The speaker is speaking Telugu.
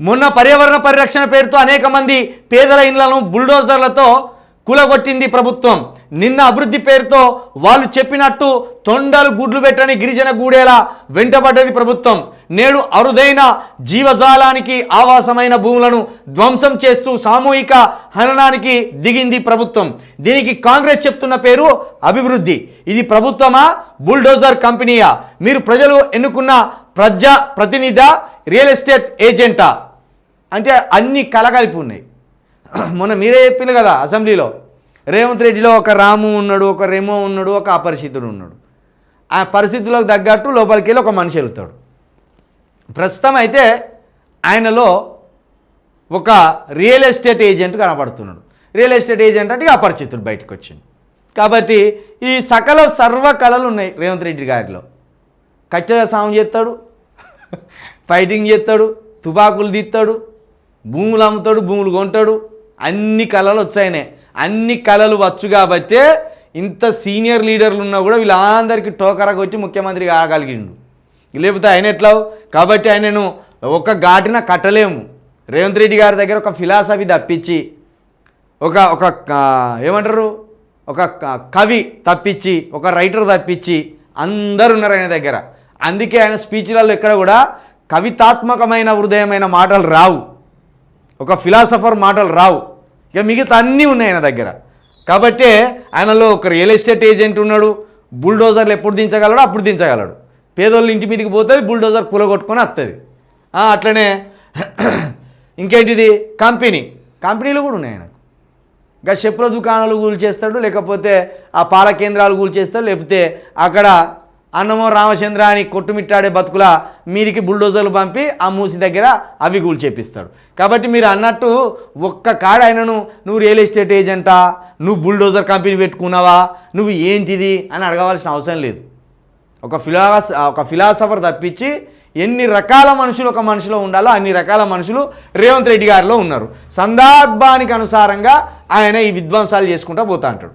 మొన్న పర్యావరణ పరిరక్షణ పేరుతో అనేక మంది పేదల ఇండ్లను బుల్డోజర్లతో కూలగొట్టింది ప్రభుత్వం. నిన్న అభివృద్ధి పేరుతో వాళ్ళు చెప్పినట్టు తొండలు గుడ్లు పెట్టని గిరిజన గూడేలా వెంటబడ్డది ప్రభుత్వం. నేడు అరుదైన జీవజాలానికి ఆవాసమైన భూములను ధ్వంసం చేస్తూ సామూహిక హననానికి దిగింది ప్రభుత్వం. దీనికి కాంగ్రెస్ చెప్తున్న పేరు అభివృద్ధి. ఇది ప్రభుత్వమా బుల్డోజర్ కంపెనీయా? మీరు ప్రజలు ఎన్నుకున్న ప్రజా ప్రతినిధ రియల్ ఎస్టేట్ ఏజెంటా? అంటే అన్ని కలగలిపి ఉన్నాయి. మొన్న మీరే చెప్పింది కదా అసెంబ్లీలో. రేవంత్ రెడ్డిలో ఒక రాము ఉన్నాడు ఒక రేమో ఉన్నాడు ఒక అపరిచితుడు ఉన్నాడు. ఆ పరిస్థితులకు తగ్గట్టు లోపలికి వెళ్ళి ఒక మనిషి వెళ్తాడు. ప్రస్తుతం అయితే ఆయనలో ఒక రియల్ ఎస్టేట్ ఏజెంట్ కనబడుతున్నాడు. రియల్ ఎస్టేట్ ఏజెంట్ అంటే అపరిచితుడు బయటకు వచ్చింది కాబట్టి ఈ సకల సర్వ కళలు ఉన్నాయి రేవంత్ రెడ్డి గారిలో. కట్టెల సాగు చేస్తాడు ఫైటింగ్ చేస్తాడు తుపాకులు తీస్తాడు భూములు అమ్ముతాడు భూములు కొంటాడు. అన్ని కళలు వచ్చాయనే. అన్ని కళలు వచ్చు కాబట్టే ఇంత సీనియర్ లీడర్లు ఉన్నా కూడా వీళ్ళందరికీ టోకరా వచ్చి ముఖ్యమంత్రి కాగలిగిండు. లేకపోతే ఆయన ఎట్లా కాబట్టి ఆయనను ఒక ఘాటిన కట్టలేము. రేవంత్ రెడ్డి గారి దగ్గర ఒక ఫిలాసఫీ తప్పించి ఒక ఒక ఏమంటారు? ఒక కవి తప్పించి ఒక రైటర్ తప్పించి అందరు ఉన్నారు ఆయన దగ్గర. అందుకే ఆయన స్పీచ్లలో ఎక్కడ కూడా కవితాత్మకమైన హృదయమైన మాటలు రావు. ఒక ఫిలాసఫర్ మాటలు రావు. ఇక మిగతా అన్నీ ఉన్నాయి ఆయన దగ్గర. కాబట్టే ఆయనలో ఒక రియల్ ఎస్టేట్ ఏజెంట్ ఉన్నాడు. బుల్డోజర్లు ఎప్పుడు దించగలడు అప్పుడు దించగలడు. పేదోళ్ళు ఇంటి మీదకి పోతుంది బుల్డోజర్ కూలగొట్టుకొని వస్తుంది అట్లనే ఇంకేంటిది? కంపెనీ. కంపెనీలు కూడా ఉన్నాయి ఆయనకు. ఇంకా చెప్పుల దుకాణాలు కూల్చేస్తాడు లేకపోతే ఆ పాల కేంద్రాలు కూల్చేస్తాడు లేకపోతే అక్కడ అన్నమో రామచంద్ర అని కొట్టుమిట్టాడే బతుకుల మీదికి బుల్డోజర్లు పంపి ఆ మూసి దగ్గర అవి కూల్ చేపిస్తాడు కాబట్టి మీరు అన్నట్టు ఒక్క కాడ ఆయనను నువ్వు రియల్ ఎస్టేట్ ఏజెంటా? నువ్వు బుల్డోజర్ కంపెనీ పెట్టుకున్నావా? నువ్వు ఏంటిది అని అడగవలసిన అవసరం లేదు. ఒక ఫిలాస ఒక ఫిలాసఫర్ తప్పించి ఎన్ని రకాల మనుషులు ఒక మనిషిలో ఉండాలో అన్ని రకాల మనుషులు రేవంత్ రెడ్డి గారిలో ఉన్నారు. సందర్భానికి అనుసారంగా ఆయన ఈ విధ్వంసాలు చేసుకుంటూ పోతా అంటాడు.